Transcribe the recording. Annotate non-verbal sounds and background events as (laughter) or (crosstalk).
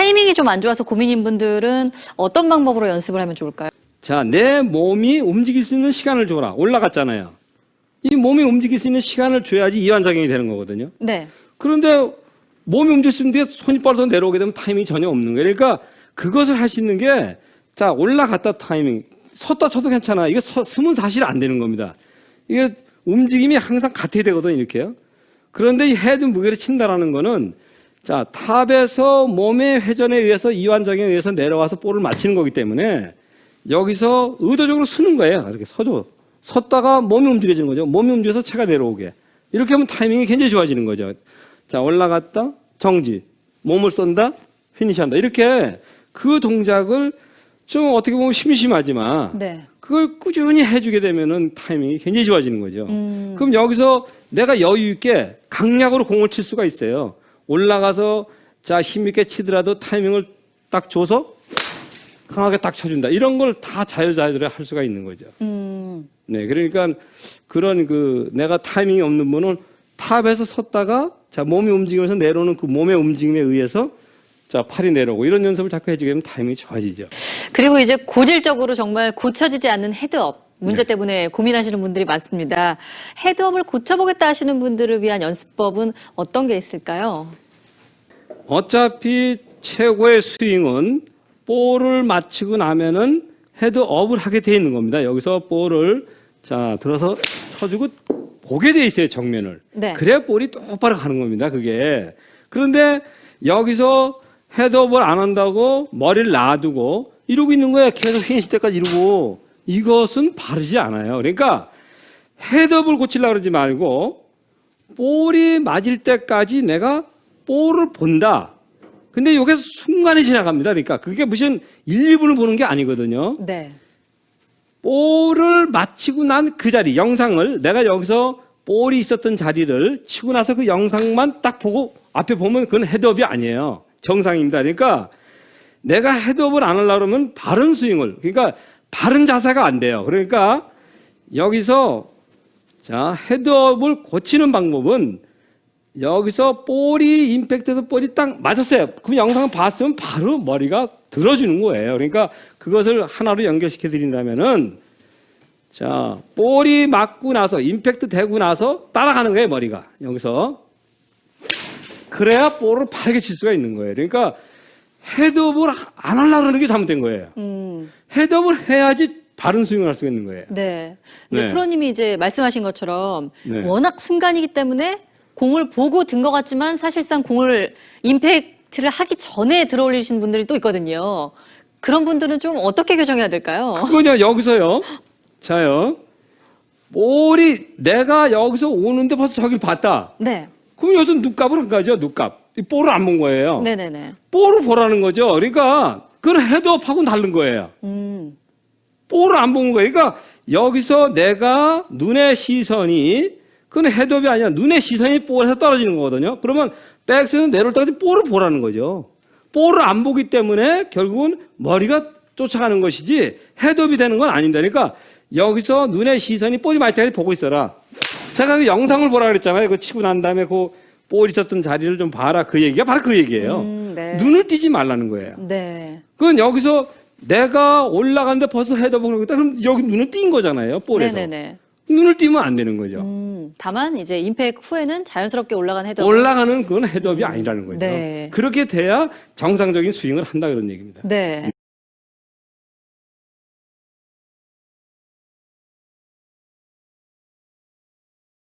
타이밍이 좀 안 좋아서 고민인 분들은 어떤 방법으로 연습을 하면 좋을까요? 자, 내 몸이 움직일 수 있는 시간을 줘라. 올라갔잖아요. 이 몸이 움직일 수 있는 시간을 줘야지 이완작용이 되는 거거든요. 네. 그런데 몸이 움직일 수 있는데 손이 빨라서 내려오게 되면 타이밍이 전혀 없는 거예요. 그러니까 그것을 할 수 있는 게, 자, 올라갔다 타이밍. 섰다 쳐도 괜찮아. 이거 서, 쓰면 사실 안 되는 겁니다. 이게 움직임이 항상 같아야 되거든요. 이렇게요. 그런데 이 헤드 무게를 친다라는 거는 자, 탑에서 몸의 회전에 의해서 이완작용에 의해서 내려와서 볼을 맞히는 거기 때문에 여기서 의도적으로 쓰는 거예요. 이렇게 서줘. 섰다가 몸이 움직여지는 거죠. 몸이 움직여서 채가 내려오게. 이렇게 하면 타이밍이 굉장히 좋아지는 거죠. 자, 올라갔다, 정지. 몸을 쏜다, 피니시한다. 이렇게 그 동작을 좀 어떻게 보면 심심하지만 네. 그걸 꾸준히 해주게 되면은 타이밍이 굉장히 좋아지는 거죠. 음. 그럼 여기서 내가 여유 있게 강약으로 공을 칠 수가 있어요. 올라가서 자 힘있게 치더라도 타이밍을 딱 줘서 강하게 딱 쳐준다. 이런 걸 다 자유자재로 할 수가 있는 거죠. 음. 네, 그러니까 그런 그 내가 타이밍이 없는 분은 탑에서 섰다가 자 몸이 움직이면서 내려오는 그 몸의 움직임에 의해서 자 팔이 내려오고 이런 연습을 자꾸 해주게 되면 타이밍이 좋아지죠. 그리고 이제 고질적으로 정말 고쳐지지 않는 헤드업 문제 때문에 고민하시는 분들이 많습니다. 헤드업을 고쳐보겠다 하시는 분들을 위한 연습법은 어떤 게 있을까요? 어차피 최고의 스윙은 볼을 맞히고 나면은 헤드업을 하게 돼 있는 겁니다. 여기서 볼을 자 들어서 쳐주고 보게 돼 있어요 정면을. 네. 그래야 볼이 똑바로 가는 겁니다. 그게. 그런데 여기서 헤드업을 안 한다고 머리를 놔두고 이러고 있는 거예요. 계속 휘실 때까지 이러고 이것은 바르지 않아요. 그러니까 헤드업을 고치려고 그러지 말고 볼이 맞을 때까지 내가 볼을 본다. 근데 이게 순간에 지나갑니다. 그러니까 그게 무슨 1, 2분을 보는 게 아니거든요. 네. 볼을 맞히고 난 그 자리, 영상을 내가 여기서 볼이 있었던 자리를 치고 나서 그 영상만 딱 보고 앞에 보면 그건 헤드업이 아니에요. 정상입니다. 그러니까 내가 헤드업을 안 하려고 그러면 바른 스윙을, 그러니까 바른 자세가 안 돼요. 그러니까 여기서 자, 헤드업을 고치는 방법은 여기서 볼이 임팩트에서 볼이 딱 맞았어요. 그럼 영상을 봤으면 바로 머리가 들어주는 거예요. 그러니까 그것을 하나로 연결시켜 드린다면은 자, 볼이 맞고 나서 임팩트 되고 나서 따라가는 거예요, 머리가. 여기서. 그래야 볼을 바르게 칠 수가 있는 거예요. 그러니까 헤드업을 안 하려고 하는 게 잘못된 거예요. 음. 헤드업을 해야지 바른 스윙을 할 수가 있는 거예요. 네. 근데 네. 프로님이 이제 말씀하신 것처럼 네. 워낙 순간이기 때문에 공을 보고 든 것 같지만 사실상 공을 임팩트를 하기 전에 들어올리신 분들이 또 있거든요. 그런 분들은 좀 어떻게 교정해야 될까요? 그거냐 여기서요. (laughs) 자요. 볼이 내가 여기서 오는데 벌써 저기를 봤다. 네. 그럼 여기서 눈값을 한 가죠. 눈값. 이 볼을 안 본 거예요. 네네네. 볼을 보라는 거죠. 그러니까 그건 헤드업하고는 다른 거예요. 음. 볼을 안 본 거예요. 그러니까 여기서 내가 눈의 시선이 그건 헤드업이 아니라 눈의 시선이 볼에서 떨어지는 거거든요. 그러면 백스는 내려올 때까지 볼을 보라는 거죠. 볼을 안 보기 때문에 결국은 머리가 쫓아가는 것이지 헤드업이 되는 건 아닙니다. 그러니까 여기서 눈의 시선이 볼이 맞을 때까지 보고 있어라. 제가 그 영상을 보라 그랬잖아요. 그 치고 난 다음에 그 볼 있었던 자리를 좀 봐라. 그 얘기가 바로 그 얘기예요. 음, 네. 눈을 띄지 말라는 거예요. 네. 그건 여기서 내가 올라갔는데 벌써 하고 있다. 그럼 여기 눈을 띈 거잖아요. 볼에서. 네네네. 눈을 띄면 안 되는 거죠. 음, 다만 이제 임팩 후에는 자연스럽게 올라간 헤드 올라가는 그건 헤드업이 아니라는 거죠. 네. 그렇게 돼야 정상적인 스윙을 한다 그런 얘기입니다. 네.